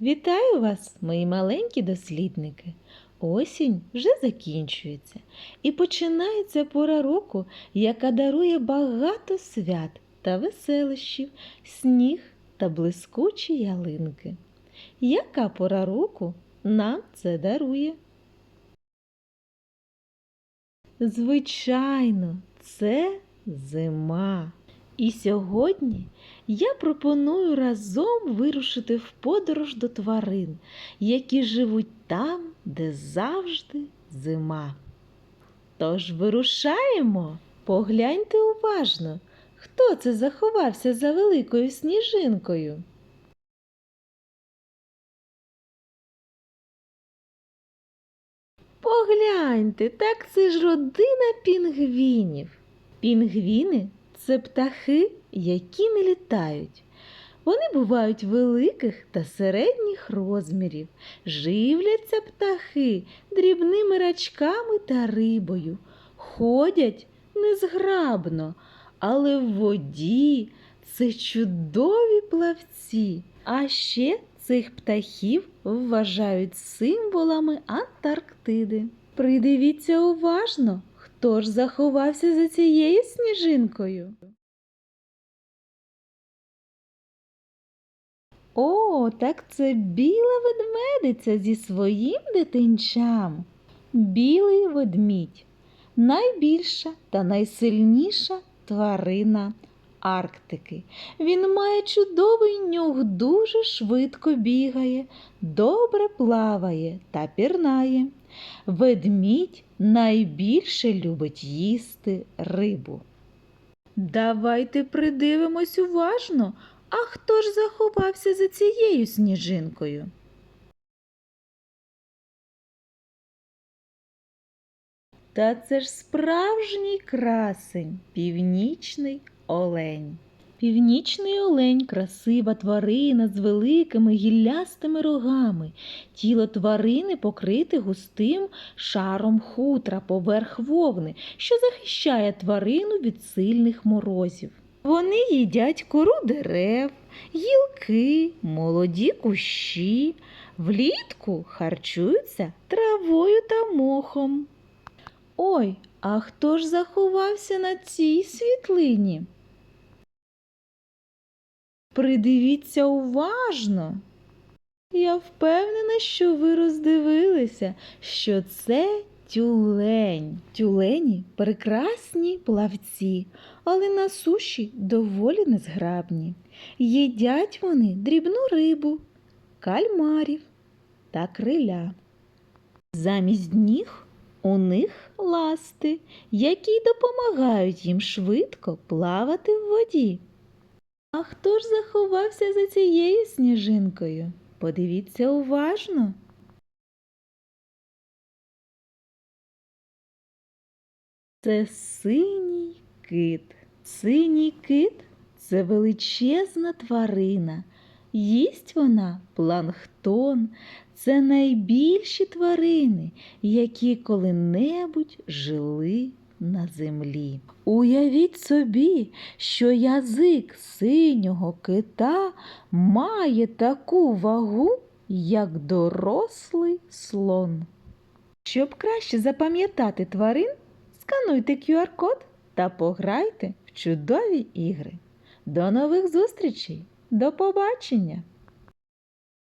Вітаю вас, мої маленькі дослідники. Осінь вже закінчується і починається пора року, яка дарує багато свят та веселощів, сніг та блискучі ялинки. Яка пора року нам це дарує? Звичайно, це зима. І сьогодні я пропоную разом вирушити в подорож до тварин, які живуть там, де завжди зима. Тож вирушаємо, погляньте уважно, хто це заховався за великою сніжинкою. Погляньте, так це ж родина пінгвінів. Пінгвіни це птахи, які не літають. Вони бувають великих та середніх розмірів. Живляться птахи дрібними рачками та рибою. Ходять незграбно, але в воді це чудові плавці. А ще цих птахів вважають символами Антарктиди. Придивіться уважно, хто ж заховався за цією сніжинкою. О, так це біла ведмедиця зі своїм дитинчам. Білий ведмідь найбільша та найсильніша тварина Арктики. Він має чудовий нюх, дуже швидко бігає, добре плаває та пірнає. Ведмідь найбільше любить їсти рибу. Давайте придивимось уважно, а хто ж заховався за цією сніжинкою? Та це ж справжній красень, північний олень. Північний олень красива тварина з великими гіллястими рогами. Тіло тварини покрите густим шаром хутра поверх вовни, що захищає тварину від сильних морозів. Вони їдять кору дерев, гілки, молоді кущі, влітку харчуються травою та мохом. Ой, а хто ж заховався на цій світлині? Придивіться уважно. Я впевнена, що ви роздивилися, що це тюлень. Тюлені прекрасні плавці, але на суші доволі незграбні. Їдять вони дрібну рибу, кальмарів та криля. Замість ніг у них ласти, які допомагають їм швидко плавати в воді. А хто ж заховався за цією сніжинкою? Подивіться уважно. Це синій кит. Синій кит це величезна тварина. Їсть вона планктон. Це найбільші тварини, які коли-небудь жили на землі. Уявіть собі, що язик синього кита має таку вагу, як дорослий слон. Щоб краще запам'ятати тварин, скануйте QR-код та пограйте в чудові ігри. До нових зустрічей! До побачення!